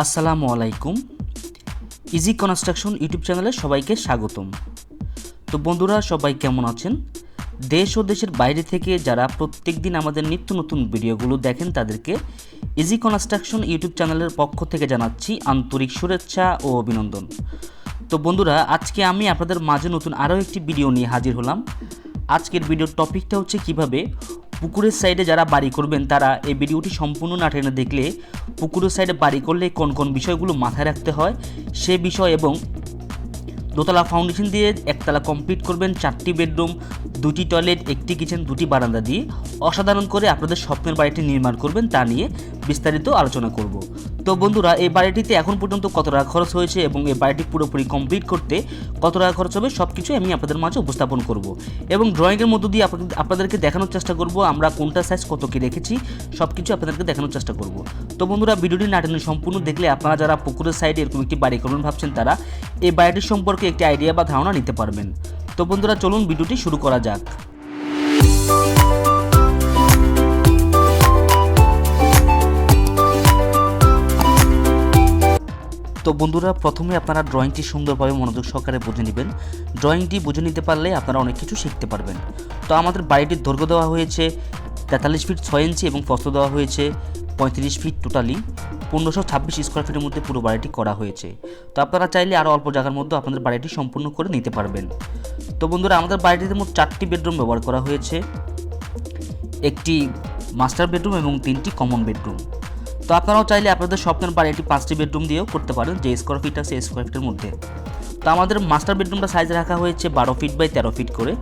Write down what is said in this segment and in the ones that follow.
আসসালামু আলাইকুম। Easy construction YouTube চ্যানেলে সবাইকে স্বাগতম। তো বন্ধুরা, সবাই কেমন আছেন? দেশ ও দেশের বাইরে থেকে যারা প্রত্যেক দিন আমাদের নিত্য নতুন ভিডিওগুলো দেখেন, তাদেরকে ইজি কনস্ট্রাকশন ইউটিউব চ্যানেলের পক্ষ থেকে জানাচ্ছি আন্তরিক শুভেচ্ছা ও অভিনন্দন। তো বন্ধুরা, আজকে আমি আপনাদের মাঝে নতুন আরও একটি ভিডিও নিয়ে হাজির হলাম। আজকের ভিডিওর টপিকটা হচ্ছে কীভাবে পুকুরের সাইডে যারা বাড়ি করবেন, তারা এই ভিডিওটি সম্পূর্ণ না টেনে দেখলে পুকুরের সাইডে বাড়ি করলে কোন কোন বিষয়গুলো মাথায় রাখতে হয়, সে বিষয় এবং দোতলা ফাউন্ডেশন দিয়ে একতলা কমপ্লিট করবেন, চারটি বেডরুম, দুটি টয়লেট, একটি কিচেন, দুটি বারান্দা দিয়ে। অসাধারণ করে আপনাদের স্বপ্নের বাড়িটি নির্মাণ করবেন, তা নিয়ে বিস্তারিত আলোচনা করব। তো বন্ধুরা, এই বাড়িটিতে এখন পর্যন্ত কত টাকা খরচ হয়েছে এবং এই বাড়িটি পুরোপুরি কমপ্লিট করতে কত টাকা খরচ হবে সব কিছু আমি আপনাদের মাঝে উপস্থাপন করব। এবং ড্রয়িংয়ের মধ্য দিয়ে আপনাদেরকে দেখানোর চেষ্টা করব আমরা কোনটা সাইজ কত কি রেখেছি সব কিছু আপনাদেরকে দেখানোর চেষ্টা করব। তো বন্ধুরা, ভিডিওটি না টেনে সম্পূর্ণ দেখলে আপনারা যারা পুকুরের সাইডে এরকম একটি বাড়ি করবেন ভাবছেন তারা এই বাড়িটির সম্পর্কে একটি আইডিয়া বা ধারণা নিতে পারবেন। তো বন্ধুরা, চলুন ভিডিওটি শুরু করা যাক। তো বন্ধুরা, প্রথমে আপনারা ড্রয়িংটি সুন্দরভাবে মনোযোগ সহকারে বুঝে নেবেন। ড্রয়িংটি বুঝে নিতে পারলে আপনারা অনেক কিছু শিখতে পারবেন। তো আমাদের বাড়িটির দৈর্ঘ্য দেওয়া হয়েছে তেতাল্লিশ ফিট ছয় ইঞ্চি এবং প্রস্থ দেওয়া হয়েছে পঁয়ত্রিশ ফিট টোটালি। পনেরোশো ছাব্বিশ স্কোয়ার ফিটের মধ্যে পুরো বাড়িটি করা হয়েছে। তো আপনারা চাইলে আরও অল্প জায়গার মধ্যে আপনাদের বাড়িটি সম্পূর্ণ করে নিতে পারবেন। তো বন্ধুরা, আমাদের বাড়িটিতে মোট চারটি বেডরুম ব্যবহার করা হয়েছে। একটি মাস্টার বেডরুম এবং তিনটি কমন বেডরুম। তো আপনারাও চাইলে আপনাদের স্বপ্নের বাড়ি একটি পাঁচটি বেডরুম দিয়েও করতে পারেন, যে স্কোয়ার ফিট আছে স্কোয়ার ফিটের মধ্যে। তো আমাদের মাস্টার বেডরুমটা সাইজ রাখা হয়েছে বারো ফিট বাই তেরো ফিট করে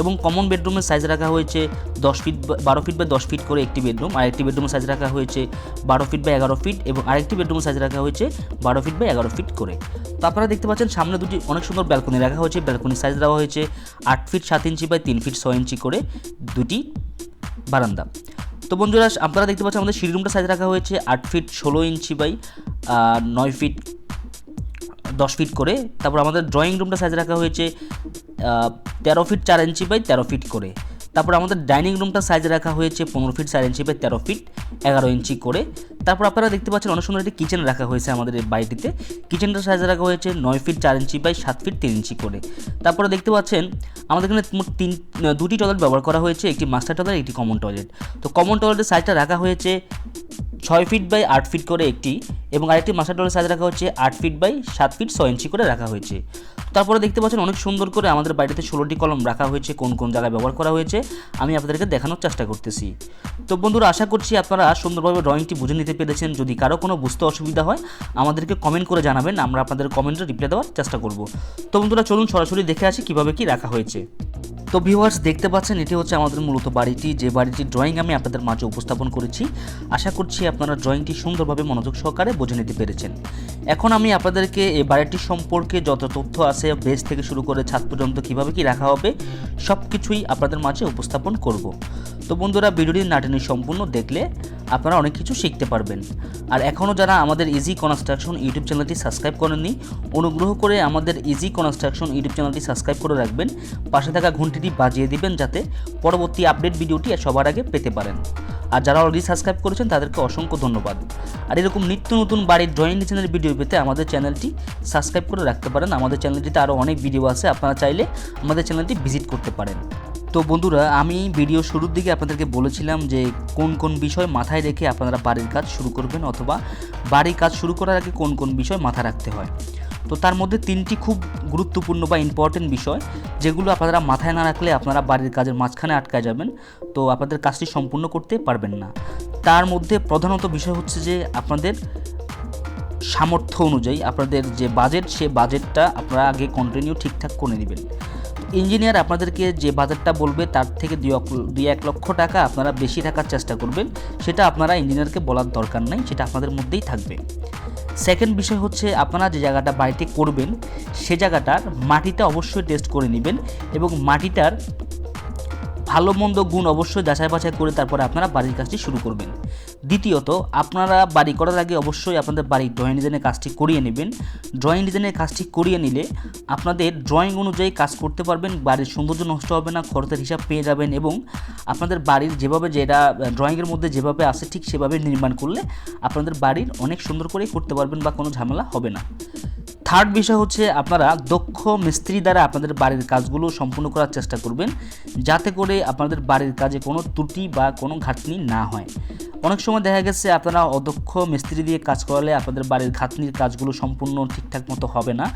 এবং কমন বেডরুমের সাইজ রাখা হয়েছে দশ ফিট বারো ফিট বাই দশ ফিট করে একটি বেডরুম আর একটি বেডরুমের সাইজ রাখা হয়েছে বারো ফিট বাই এগারো ফিট এবং আরেকটি বেডরুমের সাইজ রাখা হয়েছে বারো ফিট বাই এগারো ফিট করে। তো আপনারা দেখতে পাচ্ছেন সামনে দুটি অনেক সুন্দর ব্যালকনি রাখা হয়েছে ব্যালকনির সাইজ দেওয়া হয়েছে আট ফিট সাত ইঞ্চি বাই তিন ফিট ছয় ইঞ্চি করে দুটি বারান্দা। তো বন্ধুরা, আপনারা দেখতে পাচ্ছেন আমাদের সিঁড়ি রুমটা সাইজ রাখা হয়েছে আট ফিট ষোলো ইঞ্চি বাই নয় ফিট, দশ ফিট করে। তারপর আমাদের ড্রয়িং রুমটা সাইজ রাখা হয়েছে তেরো ফিট চার ইঞ্চি বাই তেরো ফিট করে। তারপর আমাদের ডাইনিং রুমটা সাইজ রাখা হয়েছে পনেরো ফিট, চার ইঞ্চি বাই তেরো ফিট, এগারো ইঞ্চি করে। তারপর আপনারা দেখতে পাচ্ছেন অনেক সুন্দর একটি কিচেন রাখা হয়েছে আমাদের এই বাড়িটিতে। কিচেনটার সাইজ রাখা হয়েছে নয় ফিট, চার ইঞ্চি বাই সাত ফিট, তিন ইঞ্চি করে। তারপরে দেখতে পাচ্ছেন আমাদের এখানে তিন দুটি টয়লেট ব্যবহার করা হয়েছে, একটি মাস্টার টয়লেট একটি কমন টয়লেট তো কমন টয়লেটের সাইজটা রাখা হয়েছে ছয় ফিট বাই আট ফিট করে একটি। এবং আরেকটি মাস্টার টয়লেট সাইজ রাখা হচ্ছে আট ফিট বাই সাত ফিট ছয় ইঞ্চি করে রাখা হয়েছে। তারপরে দেখতে পাচ্ছেন অনেক সুন্দর করে আমাদের বাড়িতে ষোলোটি কলম রাখা হয়েছে, কোন কোন জায়গায় ব্যবহার করা হয়েছে, আমি আপনাদেরকে দেখানোর চেষ্টা করতেছি। তো বন্ধুরা, আশা করছি আপনারা সুন্দরভাবে ড্রয়িংটি বুঝে নিতে পেরেছেন। যদি কারও কোনো বুঝতে অসুবিধা হয়, আমাদেরকে কমেন্ট করে জানাবেন, আমরা আপনাদের কমেন্টে রিপ্লাই দেওয়ার চেষ্টা করব। তো বন্ধুরা, চলুন সরাসরি দেখে আসি কীভাবে কি রাখা হয়েছে। তো ভিউয়ার্স দেখতে পাচ্ছেন, এটি হচ্ছে আমাদের মূলত বাড়িটি। যে বাড়িটির ড্রয়িং আমি আপনাদের মাঝে উপস্থাপন করেছি, আশা করছি আপনারা ড্রয়িংটি সুন্দরভাবে মনোযোগ সহকারে বুঝে নিতে পেরেছেন। এখন আমি আপনাদেরকে এই বাড়িটির সম্পর্কে যত তথ্য আছে, বেস থেকে শুরু করে ছাদ পর্যন্ত কীভাবে কি রাখা হবে সব কিছুই আপনাদের মাঝে উপস্থাপন করব। তো বন্ধুরা, ভিডিওটি নাটনি সম্পূর্ণ দেখলে আপনারা অনেক কিছু শিখতে পারবেন। আর এখনও যারা আমাদের ইজি কনস্ট্রাকশন ইউটিউব চ্যানেলটি সাবস্ক্রাইব করেননি, অনুগ্রহ করে আমাদের ইজি কনস্ট্রাকশন ইউটিউব চ্যানেলটি সাবস্ক্রাইব করে রাখবেন। পাশে থাকা ঘন্টিটি বাজিয়ে দিবেন যাতে পরবর্তী আপডেট ভিডিওটি সবার আগে পেতে পারেন। আর যারা অলরেডি সাবস্ক্রাইব করেছেন, তাদেরকে অসংখ্য ধন্যবাদ। আর এরকম নিত্য নতুন বাড়ির ড্রয়িং ডিজাইনের ভিডিও পেতে আমাদের চ্যানেলটি সাবস্ক্রাইব করে রাখতে পারেন। আমাদের চ্যানেলটিতে আরও অনেক ভিডিও আছে, আপনারা চাইলে আমাদের চ্যানেলটি ভিজিট করতে পারেন। তো বন্ধুরা, আমি ভিডিও শুরুর দিকে আপনাদেরকে বলেছিলাম যে কোন কোন বিষয় মাথায় রেখে আপনারা বাড়ির কাজ শুরু করবেন অথবা বাড়ির কাজ শুরু করার আগে কোন কোন বিষয় মাথায় রাখতে হয়। তো তার মধ্যে তিনটি খুব গুরুত্বপূর্ণ বা ইম্পর্টেন্ট বিষয়, যেগুলো আপনারা মাথায় না রাখলে আপনারা বাড়ির কাজের মাঝখানে আটকায় যাবেন, তো আপনাদের কাজটি সম্পূর্ণ করতে পারবেন না। তার মধ্যে প্রধানত বিষয় হচ্ছে যে আপনাদের সামর্থ্য অনুযায়ী আপনাদের যে বাজেট সে বাজেটটা আপনারা আগে কন্টিনিউ ঠিকঠাক করে নেবেন। ইঞ্জিনিয়ার আপনাদেরকে যে বাজেটটা বলবে, তার থেকে দুই এক- লক্ষ টাকা আপনারা বেশি রাখার চেষ্টা করবেন। সেটা আপনারা ইঞ্জিনিয়ারকে বলার দরকার নাই, সেটা আপনাদের মধ্যেই থাকবে। সেকেন্ড বিষয় হচ্ছে, আপনারা যে জায়গাটা বাড়িতে করবেন, সে জায়গাটার মাটিটা অবশ্যই টেস্ট করে নেবেন এবং মাটিটার ভালো মন্দ গুণ অবশ্যই যাচাই বাছাই করে তারপরে আপনারা বাড়ির কাজটি শুরু করবেন। দ্বিতীয়ত, আপনারা বাড়ি করার আগে অবশ্যই আপনাদের বাড়ির ড্রয়িং ডিজাইনের কাজটি করিয়ে নেবেন। ড্রয়িং ডিজাইনের কাজটি করিয়ে নিলে আপনাদের ড্রয়িং অনুযায়ী কাজ করতে পারবেন, বাড়ির সৌন্দর্য নষ্ট হবে না, খরচের হিসাব পেয়ে যাবেন এবং আপনাদের বাড়ির যেভাবে যেটা ড্রয়িংয়ের মধ্যে যেভাবে আসে ঠিক সেভাবে নির্মাণ করলে আপনাদের বাড়ির অনেক সুন্দর করেই করতে পারবেন বা কোনো ঝামেলা হবে না। থার্ড বিষয় হচ্ছে আপনারা দক্ষ মিস্ত্রি দ্বারা আপনাদের বাড়ির কাজগুলো সম্পূর্ণ করার চেষ্টা করবেন, যাতে করে আপনাদের বাড়ির কাজে কোনো ত্রুটি বা কোনো ঘাটতি না হয়। অনেক সময় দেখা গেছে আপনারা অদক্ষ মিস্ত্রি দিয়ে কাজ করালে আপনাদের বাড়ির ঘাটনির কাজগুলো সম্পূর্ণ ঠিকঠাক মতো হবে না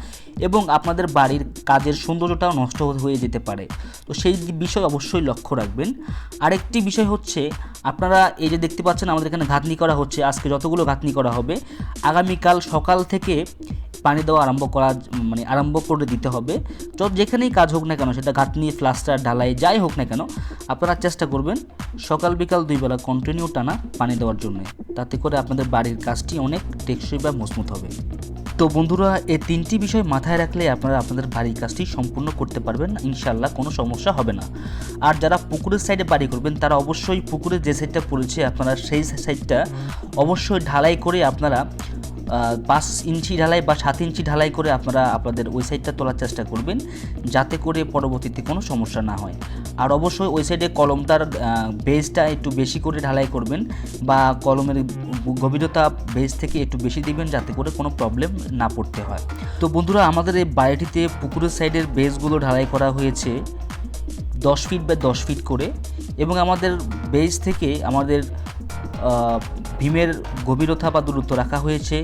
এবং আপনাদের বাড়ির কাজের সৌন্দর্যটাও নষ্ট হয়ে যেতে পারে। তো সেই বিষয় অবশ্যই লক্ষ্য রাখবেন। আরেকটি বিষয় হচ্ছে, আপনারা এই যে দেখতে পাচ্ছেন আমাদের এখানে ঘাতনি করা হচ্ছে, আজকে যতগুলো ঘাতনি করা হবে, আগামীকাল সকাল থেকে পানি দেওয়া আরম্ভ করা মানে আরম্ভ করে দিতে হবে। যত যেখানেই কাজ হোক না কেন, সেটা ঘাটনি প্লাস্টার ঢালাই, যাই হোক না কেন, আপনারা চেষ্টা করবেন সকাল বিকাল দুই বেলা কন্টিনিউ টানা পানি দেওয়ার জন্য। তাতে করে আপনাদের বাড়ির কাজটি অনেক টেকসই বা মজবুত হবে। তো বন্ধুরা, এই তিনটি বিষয় মাথায় রাখলে আপনারা আপনাদের বাড়ির কাজটি সম্পূর্ণ করতে পারবেন ইনশাল্লাহ কোনো সমস্যা হবে না। আর যারা পুকুরের সাইডে বাড়ি করবেন, তারা অবশ্যই পুকুরের যে সাইডটা পড়েছে, আপনারা সেই সাইডটা অবশ্যই ঢালাই করে আপনারা পাঁচ ইঞ্চি ঢালাই বা সাত ইঞ্চি ঢালাই করে আপনারা আপনাদের ওই সাইডটা তোলার চেষ্টা করবেন, যাতে করে পরবর্তীতে কোনো সমস্যা না হয়। আর অবশ্যই ওই সাইডে কলমটার বেজটা একটু বেশি করে ঢালাই করবেন বা কলমের গভীরতা বেজ থেকে একটু বেশি দিবেন, যাতে করে কোনো প্রবলেম না পড়তে হয়। তো বন্ধুরা, আমাদের এই বাড়িটিতে পুকুরের সাইডের বেজগুলো ঢালাই করা হয়েছে দশ ফিট বা দশ ফিট করে এবং আমাদের বেজ থেকে আমাদের ভীমের গভীরতা বা দূরত্ব রাখা হয়েছে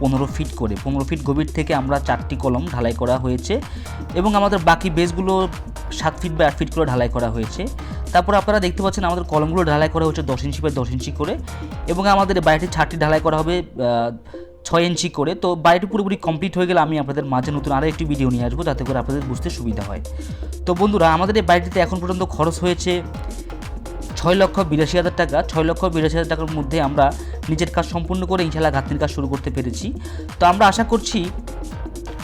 পনেরো ফিট করে। পনেরো ফিট গভীর থেকে আমরা চারটি কলম ঢালাই করা হয়েছে এবং আমাদের বাকি বেসগুলো সাত ফিট বা আট ফিট করে ঢালাই করা হয়েছে। তারপর আপনারা দেখতে পাচ্ছেন আমাদের কলমগুলো ঢালাই করা হচ্ছে দশ ইঞ্চি বাই দশ ইঞ্চি করে এবং আমাদের বাড়িটির ছাদটি ঢালাই করা হবে ছয় ইঞ্চি করে। তো বাড়িটি পুরোপুরি কমপ্লিট হয়ে গেলে আমি আপনাদের মাঝে নতুন আরও একটি ভিডিও নিয়ে আসব, যাতে করে আপনাদের বুঝতে সুবিধা হয়। তো বন্ধুরা, আমাদের এই বাড়িটিতে এখন পর্যন্ত খরচ হয়েছে ছয় লক্ষ বিরাশি হাজার টাকা, ছয় লক্ষ বিরাশি হাজার টাকার মধ্যে আমরা নিজের কাজ সম্পূর্ণ করে ইনশাল্লাহ ঘাতনির কাজ শুরু করতে পেরেছি। তো আমরা আশা করছি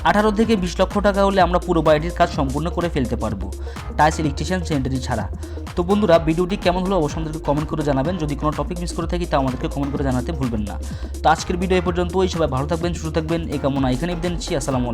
আঠারো থেকে বিশ লক্ষ টাকা হলে আমরা পুরো বাড়িটির কাজ সম্পূর্ণ করে ফেলতে পারব, টাইস ইলেকট্রিশিয়ান সেন্টারি ছাড়া। তো বন্ধুরা, ভিডিওটি কেমন হলো অবশ্যই আমাদেরকে কমেন্ট করে জানাবেন, যদি কোনো টপিক মিস করে থাকি তা আমাদেরকে কমেন্ট করে জানাতে ভুলবেন না। তো আজকের ভিডিও এ পর্যন্তই, সবাই ভালো থাকবেন, সুস্থ থাকবেন, এই কামনা এখানেই বিদায় নিচ্ছি, আসসালামু